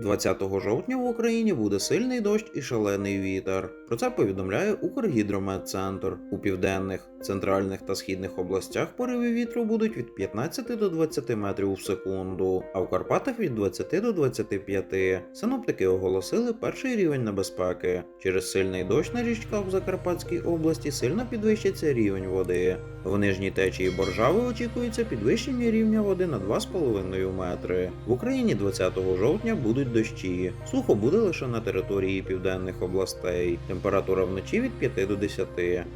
20 жовтня в Україні буде сильний дощ і шалений вітер. Про це повідомляє Укргідрометцентр. У південних, центральних та східних областях пориви вітру будуть від 15 до 20 метрів в секунду, а в Карпатах від 20 до 25. Синоптики оголосили перший рівень небезпеки. Через сильний дощ на річках в Закарпатській області сильно підвищиться рівень води. В нижній течії Боржави очікується підвищення рівня води на 2,5 метри. В Україні 20 жовтня будуть дощі. Сухо буде лише на території південних областей. Температура вночі від 5 до 10.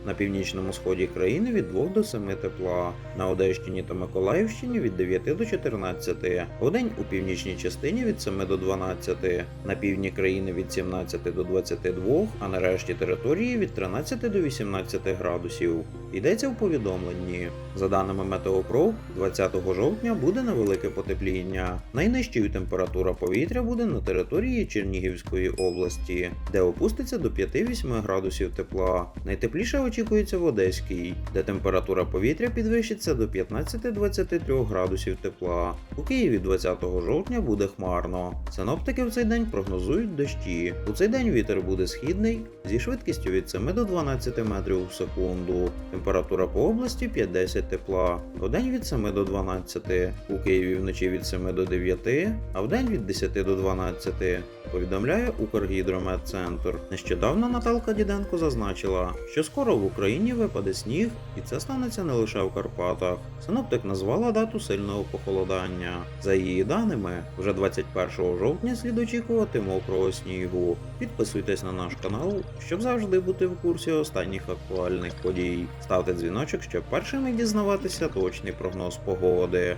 На північному сході країни від 2 до 7 тепла. На Одещині та Миколаївщині від 9 до 14. Вдень у північній частині від 7 до 12. На півдні країни від 17 до 22, а на решті території від 13 до 18 градусів. Йдеться в повідомленні. За даними Метеопро, 20 жовтня буде невелике потепління. Найнижчою температура повітря буде на території Чернігівської області, де опуститься до 5-8 градусів тепла. Найтепліше очікується в Одеській, де температура повітря підвищиться до 15-23 градусів тепла. У Києві 20 жовтня буде хмарно. Синоптики в цей день прогнозують дощі. У цей день вітер буде східний зі швидкістю від 7 до 12 метрів в секунду. Температура по області 5-10 тепла. Вдень від 7 до 12. У Києві вночі від 7 до 9, а вдень від 10 до 12. Повідомляє Укргідрометцентр. Нещодавно Наталка Діденко зазначила, що скоро в Україні випаде сніг, і це станеться не лише в Карпатах. Синоптик назвала дату сильного похолодання. За її даними, вже 21 жовтня слід очікувати мокрого снігу. Підписуйтесь на наш канал, щоб завжди бути в курсі останніх актуальних подій. Ставте дзвіночок, щоб першими дізнаватися точний прогноз погоди.